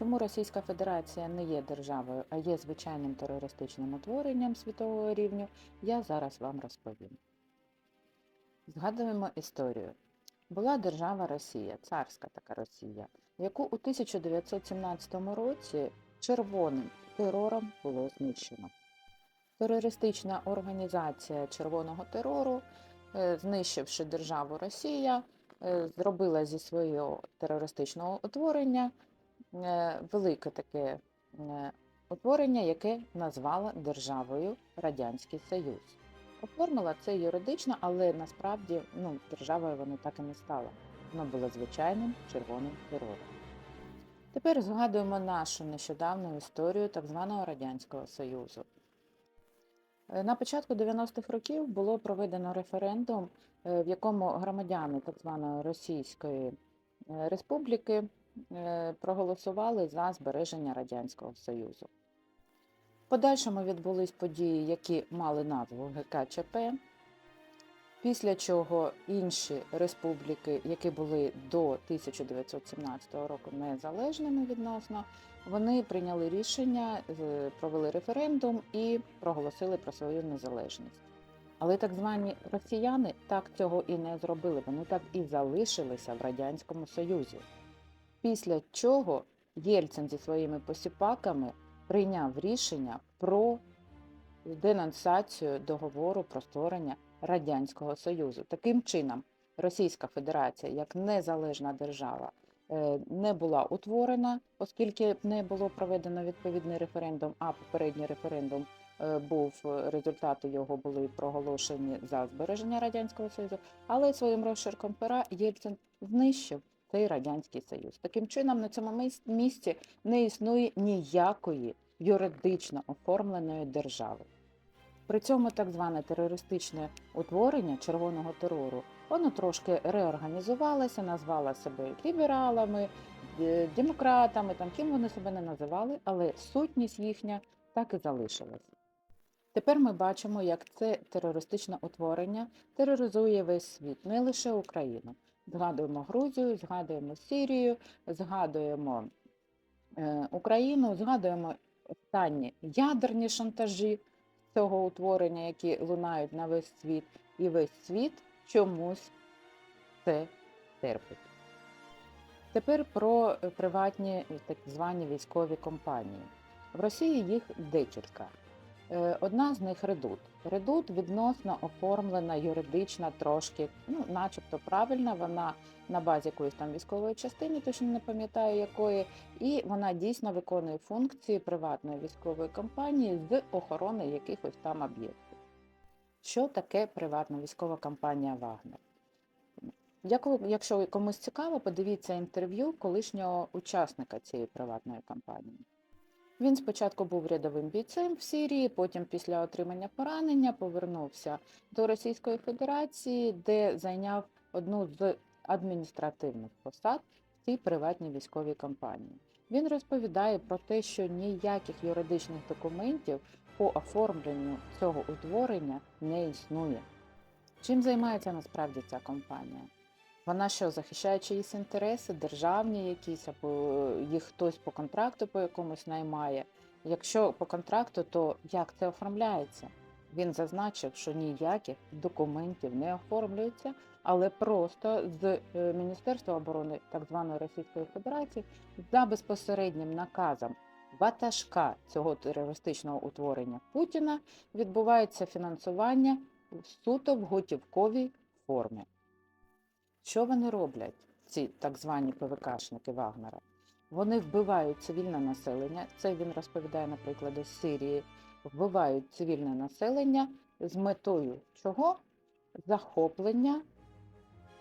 Чому Російська Федерація не є державою, а є звичайним терористичним утворенням світового рівню, я зараз вам розповім. Згадуємо історію. Була держава Росія, царська така Росія, яку у 1917 році червоним терором було знищено. Терористична організація червоного терору, е, знищивши державу Росія, е, зробила зі свого терористичного утворення велике таке е, утворення, яке назвала державою Радянський Союз. Оформила це юридично, але насправді ну, державою воно так і не стало. Воно було звичайним червоним терором. Тепер згадуємо нашу нещодавню історію так званого Радянського Союзу. Е, На початку 90-х років було проведено референдум, е, в якому громадяни так званої Російської е, Республіки е, проголосували за збереження Радянського Союзу. Подальшому відбулись події, які мали назву ГКЧП, після чого інші республіки, які були до 1917 року незалежними відносно, вони прийняли рішення, е, провели референдум і проголосили про свою незалежність. Але так звані росіяни так цього і не зробили. Вони так і залишилися в Радянському Союзі. Після чого Єльцин зі своїми посіпаками прийняв рішення про денонсацію договору про створення Радянського Союзу. Таким чином, Російська Федерація як незалежна держава е, не була утворена, оскільки не було проведено відповідний референдум, а попередній референдум е, був е, результати його були проголошені за збереження Радянського Союзу, але своїм розширком пера Єльцин знищив цей Радянський Союз. Таким чином, на цьому місці не існує ніякої юридично оформленої держави. При цьому так зване терористичне утворення червоного терору воно трошки реорганізувалося, назвало себе лібералами, демократами, там ким вони себе не називали, але сутність їхня так і залишилась. Тепер ми бачимо, як це терористичне утворення тероризує весь світ, не лише Україну. Згадуємо Грузію, згадуємо Сирію, згадуємо е, Україну, згадуємо останні ядерні шантажі цього утворення, які лунають на весь світ, і весь світ чомусь це терпить. Тепер про приватні так звані військові компанії. В Росії їх декілька. Е, Одна з них редут. Редут відносно оформлена юридично трошки, ну, начебто правильна, вона на базі якоїсь там військової частини, точно не пам'ятаю якої, і вона дійсно виконує функції приватної військової компанії з охорони якихось там об'єктів. Що таке приватна військова компанія Вагнер? Якщо комусь цікаво, подивіться інтерв'ю колишнього учасника цієї приватної компанії. Він спочатку був рядовим бійцем в Сирії, потім після отримання поранення повернувся до Російської Федерації, де зайняв одну з адміністративних посад в цій приватній військовій компанії. Він розповідає про те, що ніяких юридичних документів по оформленню цього утворення не існує. Чим займається насправді ця компанія? Вона що, захищає чиїсь інтереси, державні якісь, або їх хтось по контракту по якомусь наймає. Якщо по контракту, то як це оформляється? Він зазначив, що ніяких документів не оформлюється, але просто з е, Міністерства оборони так званої Російської Федерації за безпосереднім наказом ватажка цього терористичного утворення Путіна відбувається фінансування суто в готівковій формі. Що вони роблять, ці так звані ПВКшники Вагнера? Вони вбивають цивільне населення. Це він розповідає, наприклад, із Сирії. Вбивають цивільне населення з метою чого? Захоплення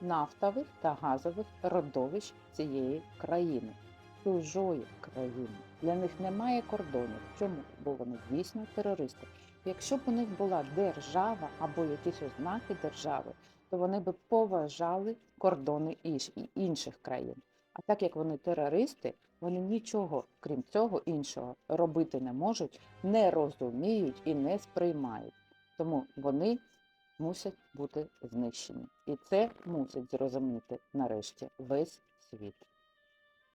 нафтових та газових родовищ цієї країни, чужої країни. Для них немає кордонів. Чому? Бо вони дійсно терористи. Якщо б у них була держава або якісь ознаки держави, то вони би поважали кордони інших країн. А так як вони терористи, вони нічого, крім цього іншого, робити не можуть, не розуміють і не сприймають. Тому вони мусять бути знищені. І це мусить зрозуміти нарешті весь світ.